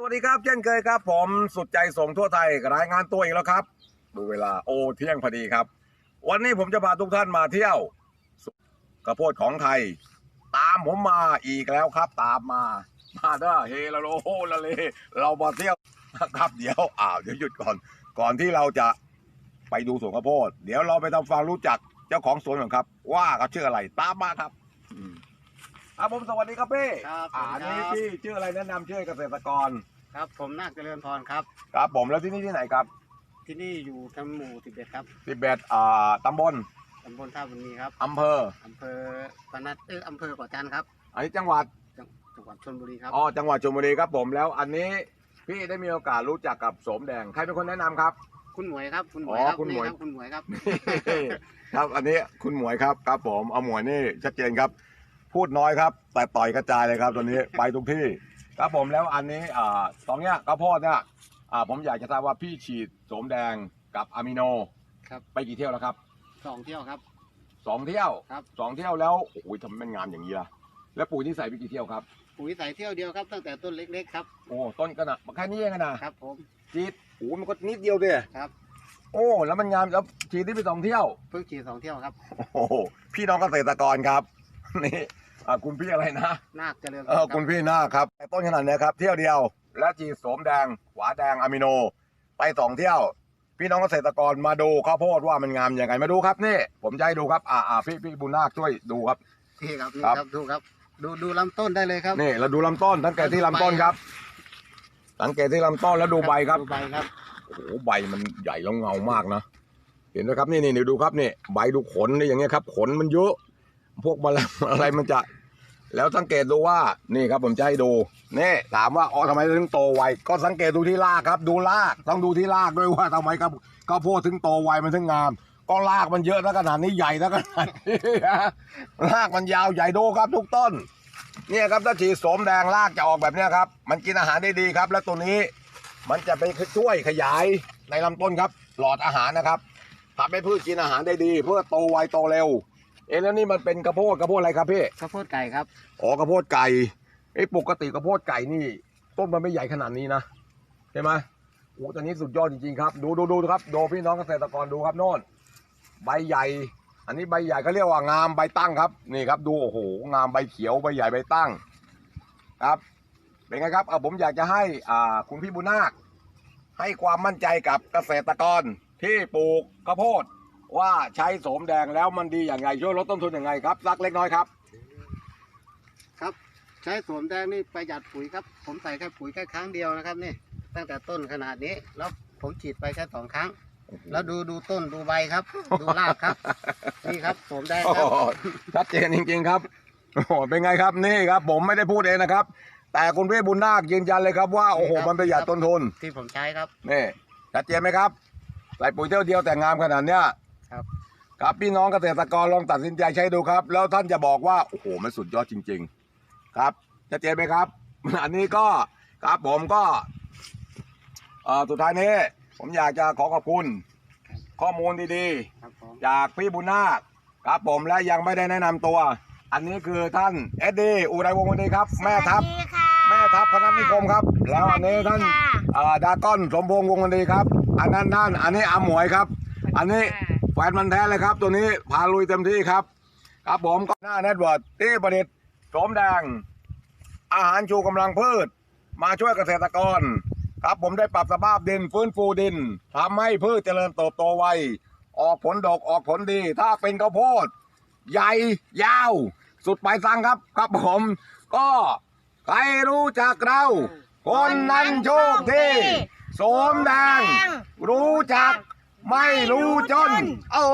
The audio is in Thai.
สวัสดีครับเช่นเคยครับ ผมสุดใจส่งทั่วไทยรายงานตัวอีกแล้วครับ ดูเวลาโอเที่ยงพอดีครับ วันนี้ผมจะพาทุกท่านมาเที่ยวกระโพดของไทย ตามผมมาอีกแล้วครับ ตามมา มาด้อเฮลโลโฮละเลเรามาเที่ยวครับเดี๋ยวอ้าวเดี๋ยวหยุดก่อน ก่อนที่เราจะไปดูสวนข้าวโพด เดี๋ยวเราไปทำความรู้จักเจ้าของสวนก่อนครับ ว่าเขาชื่ออะไรตามมาครับอื ครับผมสวัสดีครับพี่ครับอ่าสวัสดีนี่ครับพี่ชื่ออะไรแนะนำชื่อเกษตรกร ครับผมนาคเจริญพรครับ ครับผมแล้วที่นี่ที่ไหนครับที่นี่อยู่ทำหมู่สิบเอ็ดครับสิบเอ็ดอ่าตำบลตำบลท่าบุญมีครับอำเภอ อำเภอปนัดเอออำเภอเกาะจันทร์ครับอันนี้จังหวัด จังจังหวัดชลบุรีครับอ๋อ จังหวัดชลบุรีครับผมแล้วอันนี้พี่ได้มีโอกาสรู้จักกับโสมแดง ใครเป็นคนแนะนำครับ คุณหมวยครับคุณหมอ๋วอยครับคุณหมวย นี่รับคุณหมวยครับ ครับอันนี้คุณหมวยครับครับผมเอาหมวยนี่ชัดเจนครับ พูดน้อยครับ แต่ต่อยกระจายเลยครับตอนนี้ไปทุกที่ครับผมแล้วอันนี้อ่าตรงเนี้ยข้าวโพดเนี่ยอ่าผมอยากจะทราบว่าพี่ฉีดโสมแดงกับอะมิโนครับไปกี่เที่ยวแล้วครับสองเที่ยวครับ สองเที่ยวครับ สองเที่ยวแล้วโอ้ยทำไมมันงามอย่างนี้ล่ะแล้วปุ๋ยที่ใส่ไปกี่เที่ยวครับปุ๋ยใส่เที่ยวเดียวครับตั้งแต่ต้นเล็กๆครับโอ้ต้นก็นะแค่นี้เองอะนะครับผมฉีดโอ้มันก็นิดเดียวเดียครับโอ้แล้วมันงามแล้วฉีดที่ไปสองเที่ยว เพิ่งฉีดสองเที่ยวครับ โอ้โหพี่น้องเกษตรกรครับ นี่ อ่าคุณพี่อะไรนะ นาคเจริญพเอรอคคุรับณพี่หน้าครับแต่ต้นขนาดเนี้ยครับ เที่ยวเดียว และจีดโสมแดงขวาแดงอะมิโน ไปสองเที่ยว พี่น้องเกษตรกรมาดูข้าวโพดว่ามันงามยังไงมาดูครับนี่ ผมจะให้ดูครับ อ่าอ่าพี่พี่บุญนาคช่วยดูครับนี่ครับนี่ครับครับดูครับ ดูดูลำต้นได้เลยครับ นี่เราดูลำต้นสังเกตที่ลำต้นครับ สังเกตที่ลำต้นแล้วดูใบครับ ดูใบครับ โอ้โหใบมันใหญ่แล้วเงามากนะ เห็นไหมครับนี่นี่นี่ดูครับนี่ใบดูขนนี่อย่างเงี้ยครับ ขนมันเยอะ พวกแมลง อะไรมันจะ แล้วสังเกตดูว่านี่ครับผมจะให้ดูนี่ถามว่าอ๋อทำไมถึงโตไวก็สังเกตดูที่รากครับ ดูรากต้องดูที่รากด้วยว่าทำไมครับข้าวโพดถึงโตไวมันถึงงาม ก็รากมันเยอะแล้วขนาดนี้ใหญ่แล้วขนาดนี้รากมันยาวใหญ่ดูครับทุกต้น เนี่ยครับถ้าฉีดโสมแดงรากจะออกแบบนี้ครับ มันกินอาหารได้ดีครับ และตัวนี้มันจะไปช่วยขยายในลำต้นครับ หลอดอาหารนะครับทำให้พืชกินอาหารได้ดี เพื่อโตไวโตเร็ว เอ๊ะแล้วนี่มันเป็นกระโพดกระโพดอะไรครับพี่ข้าวโพดไก่ครับ อ๋อกระโพดไก่ไอ้ยปกติกระโพดไก่นี่ ต้นมันไม่ใหญ่ขนาดนี้นะใช่ไหมโอ้ตัวนี้สุดยอดจริงๆครับ ดูดูดูครับดูพี่น้องเกษตรกรดูครับโน่นใบใหญ่ อันนี้ใบใหญ่เขาเรียกว่างามใบตั้งครับ นี่ครับ ดูโอ้โหงามใบเขียวใบใหญ่ใบตั้ง ครับ เป็นไงครับเอาผมอยากจะให้อ่าคุณพี่บุญนาคให้ความมั่นใจกับเกษตรกรที่ปลูกข้าวโพด ว่าใช้โสมแดงแล้วมันดีอย่างไรช่วยลดต้นทุนอย่างไรครับสักเล็กน้อยครับ ครับ ใช้สวมแดงนี่ประหยัดปุ๋ยครับ ผมใส่แค่ปุ๋ยแค่ครั้งเดียวนะครับนี่ตั้งแต่ต้นขนาดนี้ แล้วผมฉีดไปแค่สองครั้ง แล้วดูดูต้นดูใบครับ ดูรากครับ นี่ครับสวมแดงโอ้ครับโหชัดเจนจริงๆครับโอ้โหเป็นไงครับนี่ครับ ผมไม่ได้พูดเองนะครับ แต่คุณพี่บุญนาคยืนยันเลยครับว่าโอ้โหมันประหยัดต้นทุนที่ผมใช้ครับนี่ชัดเจนไหมครับใส่ปุ๋ยเท่าเดียวแต่งามขนาดเนี้ย ครับครับพี่น้องเกษตรกรลองตัดสินใจใช้ดูครับ แล้วท่านจะบอกว่าโอ้โหมันสุดยอดจริง ๆ ครับชัดเจนไหมครับ อันนี้ก็ครับผมก็เอ่อสุดท้ายนี้ ผมอยากจะขอขอบคุณ ข้อมูลดีๆครับผมจากพี่บุญนาคครับผมและยังไม่ได้แนะนำตัว อันนี้คือท่านเอ็ดดี้อุไรวงศ์วันดีครับ แม่ทัพ สวัสดีค่ะแม่ทัพพนัสนิคมครับ แล้วอันนี้ท่านสวัสดีค่ะ เอ่อดาก้อนสมพงษ์วงศ์วันดีครับ อันนั้นท่านอันนี้อาหมวยครับ อันนี้ แฟนมันธุ์แท้เลยครับ ตัวนี้พาลุยเต็มที่ครับ ครับผมก็หน้าเน็ตเวิร์ดที่ประดิษฐ์โสมแดง อาหารชูกำลังพืช มาช่วยเกษตรกร ครับผมได้ปรับสภาพดินฟื้นฟูดินทำให้พืชเจริญเติบโตไวออกผลดกออกผลดี ถ้าเป็นข้าวโพด ใหญ่ยาว สุดปลายทางครับครับผม ก็ใครรู้จักเราคนนั้นโชคดีโสมแดงรู้จัก ไม่รู้จนโอ้